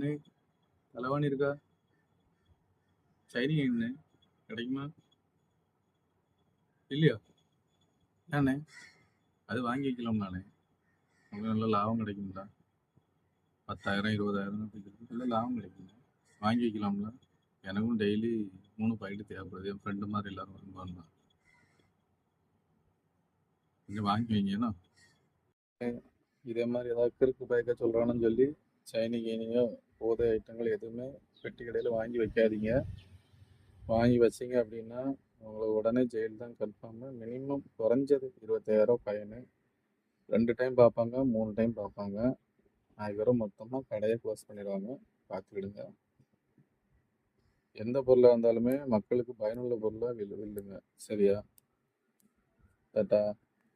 அண்ணே தலைவாணி இருக்கா? சைனிங் அண்ணே கிடைக்குமா? இல்லையா? ஏண்ணே அது வாங்கி வைக்கலாம்லாண்ணே உங்களுக்கு நல்ல லாபம் கிடைக்கும்ல பத்தாயிரம் இருபதாயிரம் நல்ல லாபம் கிடைக்குங்க வாங்கி வைக்கலாம்ல. எனக்கும் டெய்லி மூணு பாக்கெட் தேவைப்படுது. என் ஃப்ரெண்டு மாதிரி எல்லாரும் வருவாங்க கொஞ்சம் வாங்கி வைங்கண்ணா இதே மாதிரி ஏதாவது கிறுக்கு பயக்க சொல்கிறான்னு சொல்லி சைனி கீனியோ போதை ஐட்டங்கள் எதுவுமே பெட்டி கடையில் வாங்கி வைக்காதீங்க. வாங்கி வச்சீங்க அப்படின்னா உங்களுக்கு உடனே ஜெயில் தான் கன்ஃபார்மு மினிமம் குறைஞ்சது இருபத்தாயிரம் ஃபைனு ரெண்டு டைம் பார்ப்பாங்க மூணு டைம் பார்ப்பாங்க. அதுக்கப்புறம் மொத்தமாக கடையை க்ளோஸ் பண்ணிடுவாங்க. பார்த்துக்கிடுங்க. எந்த பொருளாக இருந்தாலுமே மக்களுக்கு பயனுள்ள பொருளாக வில்லு வில்லுங்க சரியா? டாட்டா